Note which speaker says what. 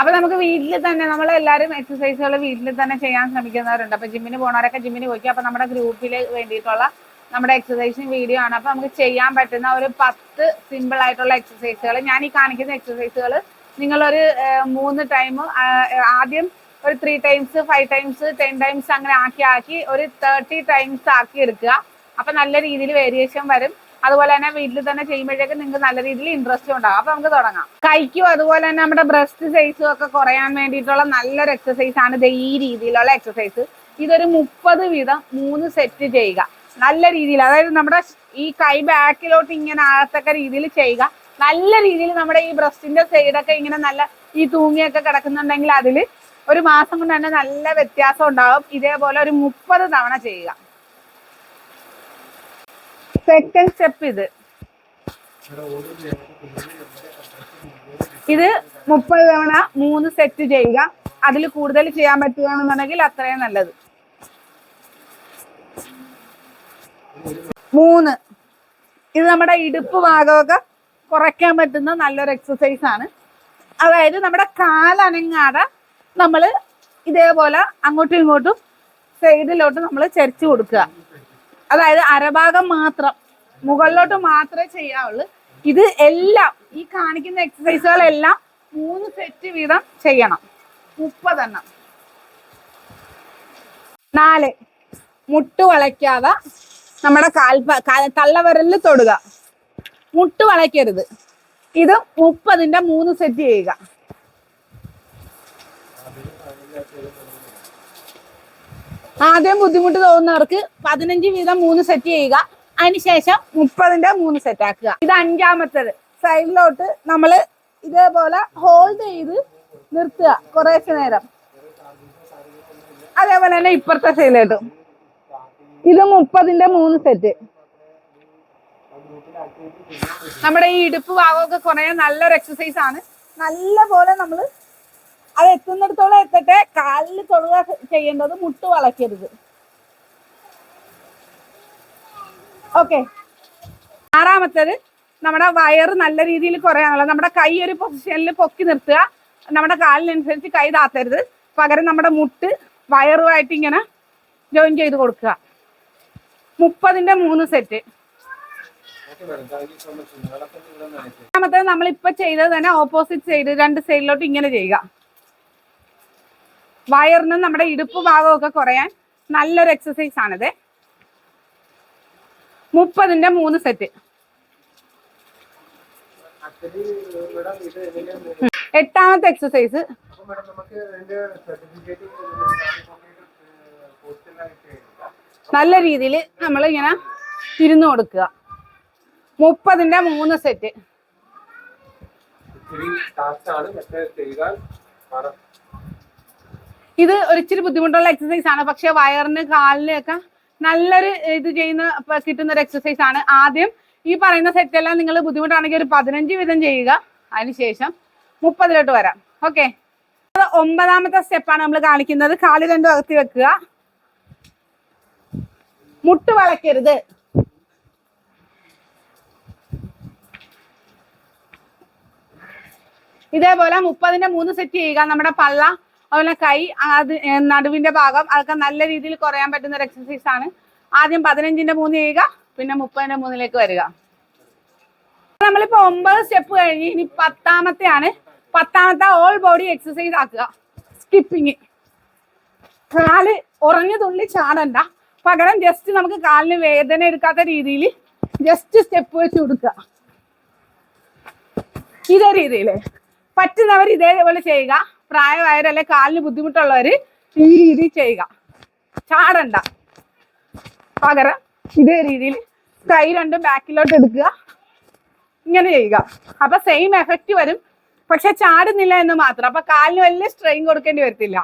Speaker 1: അപ്പൊ നമുക്ക് വീട്ടിൽ തന്നെ നമ്മൾ എല്ലാവരും എക്സസൈസുകൾ വീട്ടിൽ തന്നെ ചെയ്യാൻ ശ്രമിക്കുന്നവരുണ്ട്. അപ്പൊ ജിമ്മിന് പോണവരൊക്കെ ജിമ്മിന് പോയി അപ്പൊ നമ്മുടെ ഗ്രൂപ്പിൽ വേണ്ടിയിട്ടുള്ള നമ്മുടെ എക്സസൈസിങ് വീഡിയോ ആണ്. അപ്പൊ നമുക്ക് ചെയ്യാൻ പറ്റുന്ന ഒരു പത്ത് സിമ്പിൾ ആയിട്ടുള്ള എക്സസൈസുകൾ ഞാൻ ഈ കാണിക്കുന്ന എക്സസൈസുകൾ നിങ്ങളൊരു മൂന്ന് ടൈം ആദ്യം ഒരു three times five times ten times അങ്ങനെ ആക്കി ആക്കി ഒരു തേർട്ടി ടൈംസ് ആക്കി എടുക്കുക. അപ്പൊ നല്ല രീതിയിൽ വേരിയേഷൻ വരും. അതുപോലെ തന്നെ വീട്ടിൽ തന്നെ ചെയ്യുമ്പോഴേക്കും നിങ്ങൾക്ക് നല്ല രീതിയിൽ ഇൻട്രസ്റ്റ് ഉണ്ടാകും അപ്പൊ നമുക്ക് തുടങ്ങാം. കൈക്കും അതുപോലെ തന്നെ നമ്മുടെ ബ്രസ്റ്റ് സൈസും ഒക്കെ കുറയാൻ വേണ്ടിയിട്ടുള്ള നല്ലൊരു എക്സസൈസ് ആണ് ഈ രീതിയിലുള്ള എക്സസൈസ് ഇതൊരു മുപ്പത് വീതം മൂന്ന് സെറ്റ് ചെയ്യുക. നല്ല രീതിയിൽ അതായത് നമ്മുടെ ഈ കൈ ബാക്കിലോട്ട് ഇങ്ങനെ ആകത്തക്ക രീതിയിൽ ചെയ്യുക. നല്ല രീതിയിൽ നമ്മുടെ ഈ ബ്രസ്റ്റിന്റെ സൈഡൊക്കെ ഇങ്ങനെ നല്ല ഈ തൂങ്ങിയൊക്കെ കിടക്കുന്നുണ്ടെങ്കിൽ അതിൽ ഒരു മാസം കൊണ്ട് തന്നെ നല്ല വ്യത്യാസം ഉണ്ടാകും ഇതേപോലെ ഒരു മുപ്പത് തവണ ചെയ്യുക. സെക്കൻഡ് സ്റ്റെപ്പ് ഇത്. ഇത് മുപ്പത് തവണ മൂന്ന് സെറ്റ് ചെയ്യുക. അതിൽ കൂടുതൽ ചെയ്യാൻ പറ്റുകയാണെന്നുണ്ടെങ്കിൽ അത്രയും നല്ലത്. മൂന്ന്. ഇത് നമ്മുടെ ഇടുപ്പ് ഭാഗമൊക്കെ കുറയ്ക്കാൻ പറ്റുന്ന നല്ലൊരു എക്സസൈസ് ആണ്. അതായത് നമ്മുടെ കാലനങ്ങാതെ നമ്മൾ ഇതേപോലെ അങ്ങോട്ടും ഇങ്ങോട്ടും സൈഡിലോട്ട് നമ്മൾ ചരിച്ചു കൊടുക്കുക. അതായത് അരഭാഗം മാത്രം. മുകളിലോട്ട് മാത്രമേ ചെയ്യാവുള്ളൂ. ഇത് എല്ലാം ഈ കാണിക്കുന്ന എക്സസൈസുകളെല്ലാം മൂന്ന് സെറ്റ് വീതം ചെയ്യണം. മുപ്പതെണ്ണം. നാല്. മുട്ട് വളയ്ക്കാതെ നമ്മുടെ കാൽപ തള്ളവിരലിൽ തൊടുക. മുട്ട് വളയ്ക്കരുത്. ഇത് മുപ്പതിന്റെ മൂന്ന് സെറ്റ് ചെയ്യുക. ആദ്യം ബുദ്ധിമുട്ട് തോന്നുന്നവർക്ക് പതിനഞ്ച് വീതം മൂന്ന് സെറ്റ് ചെയ്യുക. അതിനുശേഷം മുപ്പതിന്റെ മൂന്ന് സെറ്റ് ആക്കുക. ഇത് അഞ്ചാമത്തേത്. സൈഡിലോട്ട് നമ്മൾ ഇതേപോലെ ഹോൾഡ് ചെയ്ത് നിർത്തുക കുറേശ്ശെ നേരം. അതേപോലെ തന്നെ ഇപ്പുറത്തെ സൈഡിലോട്ടും ഇത് മുപ്പതിന്റെ മൂന്ന് സെറ്റ് നമ്മുടെ ഈ ഇടുപ്പ് ഭാഗമൊക്കെ കുറയാൻ നല്ലൊരു എക്സസൈസ് ആണ്. നല്ല പോലെ നമ്മൾ അത് എത്തുന്നിടത്തോളം എത്തട്ടെ. കാലിൽ തൊടുക ചെയ്യേണ്ടത് മുട്ട് വളയ്ക്കരുത്. ഓക്കെ ആറാമത്തത് നമ്മുടെ വയറ് നല്ല രീതിയിൽ കുറയാനുള്ള നമ്മുടെ കൈ ഒരു പൊസിഷനിൽ പൊക്കി നിർത്തുക. നമ്മുടെ കാലിനനുസരിച്ച് കൈ താത്തരുത്. പകരം നമ്മുടെ മുട്ട് വയറുമായിട്ട് ഇങ്ങനെ ജോയിൻ ചെയ്ത് കൊടുക്കുക. മുപ്പതിന്റെ മൂന്ന് സെറ്റ് രണ്ടാമത്തത് നമ്മൾ ഇപ്പൊ ചെയ്തത് തന്നെ ഓപ്പോസിറ്റ് സൈഡ് രണ്ട് സൈഡിലോട്ട് ഇങ്ങനെ ചെയ്യുക. വയറിനും നമ്മുടെ ഇടുപ്പ് ഭാഗമൊക്കെ കുറയാൻ നല്ലൊരു എക്സസൈസ് ആണിത്. മുപ്പതിന്റെ മൂന്ന് സെറ്റ് എട്ടാമത്തെ എക്സസൈസ് നല്ല രീതിയിൽ നമ്മൾ ഇങ്ങനെ ഇരുന്ന് കൊടുക്കുക. മുപ്പതിന്റെ മൂന്ന് സെറ്റ് ഇത് ഒരിച്ചിരി ബുദ്ധിമുട്ടുള്ള എക്സസൈസ് ആണ്. പക്ഷെ വയറിന് കാലിന് ഒക്കെ നല്ലൊരു ഇത് ചെയ്യുന്ന കിട്ടുന്ന ഒരു എക്സസൈസ് ആണ്. ആദ്യം ഈ പറയുന്ന സെറ്റ് എല്ലാം നിങ്ങൾ ബുദ്ധിമുട്ടാണെങ്കിൽ ഒരു പതിനഞ്ച് വീതം ചെയ്യുക. അതിനുശേഷം മുപ്പതിലോട്ട് വരാം. ഓക്കെ ഒമ്പതാമത്തെ സ്റ്റെപ്പാണ് നമ്മൾ കാണിക്കുന്നത്. കാൽ രണ്ടും അകത്തി വെക്കുക. മുട്ട് വളയ്ക്കരുത്. ഇതേപോലെ മുപ്പതിന്റെ മൂന്ന് സെറ്റ് ചെയ്യുക. നമ്മുടെ പള്ള അതുപോലെ കൈ അത് നടുവിന്റെ ഭാഗം അതൊക്കെ നല്ല രീതിയിൽ കുറയാൻ പറ്റുന്ന ഒരു എക്സസൈസ് ആണ്. ആദ്യം പതിനഞ്ചിന്റെ മൂന്ന് ചെയ്യുക പിന്നെ മുപ്പതിന്റെ മൂന്നിലേക്ക് വരിക. നമ്മളിപ്പോ ഒമ്പത് സ്റ്റെപ്പ് കഴിഞ്ഞ് ഇനി പത്താമത്തെ ആണ് പത്താമത്തെ ഓൾ ബോഡി എക്സസൈസ് ആക്കുക. സ്കിപ്പിങ് കാൽ ഉറഞ്ഞു തുള്ളി ചാടണ്ട. പകരം ജസ്റ്റ് നമുക്ക് കാലിന് വേദന എടുക്കാത്ത രീതിയിൽ ജസ്റ്റ് സ്റ്റെപ്പ് വെച്ച് കൊടുക്കുക. ഇതേ രീതിയിൽ പറ്റുന്നവർ ഇതേപോലെ ചെയ്യുക. പ്രായമായവരല്ലെ കാലിന് ബുദ്ധിമുട്ടുള്ളവര് ഈ രീതിയിൽ ചെയ്യുക. ചാടണ്ട. പകരം ഇതേ രീതിയിൽ കൈ രണ്ടും ബാക്കിലോട്ട് എടുക്കുക. ഇങ്ങനെ ചെയ്യുക. അപ്പൊ സെയിം എഫക്റ്റ് വരും. പക്ഷെ ചാടുന്നില്ല എന്ന് മാത്രം. അപ്പൊ കാലിന് വലിയ സ്ട്രെയിൻ കൊടുക്കേണ്ടി വരത്തില്ല.